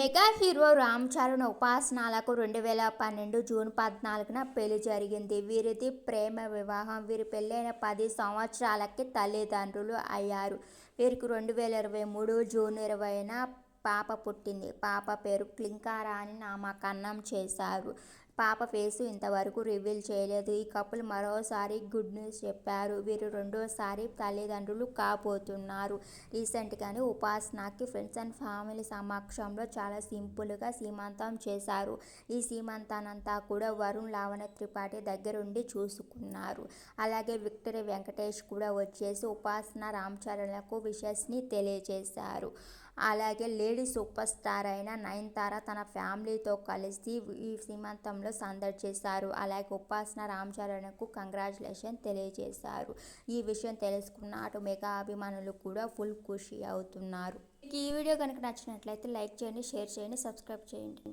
Mega hero Ram Charan ఉపాసనాలకు రెండు వేల పన్నెండు జూన్ పద్నాలుగున పెళ్ళి జరిగింది. వీరిది ప్రేమ వివాహం. వీరి పెళ్ళైన పది సంవత్సరాలకి తల్లిదండ్రులు అయ్యారు. వీరికి రెండు వేల ఇరవై మూడు జూన్ ఇరవైన పాప పుట్టింది. పాప పేరు క్లింకారాని నామకరణం చేశారు. పాప ఫేసు ఇంతవరకు రివీల్ చేయలేదు. ఈ కపుల్ మరోసారి గుడ్ న్యూస్ చెప్పారు. వీరు రెండోసారి తల్లిదండ్రులు కాబోతున్నారు. రీసెంట్గానే ఉపాసనకి ఫ్రెండ్స్ అండ్ ఫ్యామిలీ సమక్షంలో చాలా సింపుల్గా సీమంతం చేశారు. ఈ సీమంతానంతా కూడా వరుణ్ లావణ త్రిపాఠి దగ్గరుండి చూసుకున్నారు. అలాగే విక్టరీ వెంకటేష్ కూడా వచ్చేసి ఉపాసన రామ్ చరణ్లకు విషస్ని తెలియజేశారు. అలాగే లేడీ సూపర్ స్టార్ అయిన నయనతార తన ఫ్యామిలీతో కలిసి ఈ సీమంతంలో సందడి చేశారు. అలాగే ఉపాసన రామ్ చరణ్కు కంగ్రాచులేషన్ తెలియజేశారు. ఈ విషయం తెలుసుకున్న అటు మెగా అభిమానులు కూడా ఫుల్ ఖుషి అవుతున్నారు. ఈ వీడియో కనుక నచ్చినట్లయితే లైక్ చేయండి షేర్ చేయండి సబ్స్క్రైబ్ చేయండి.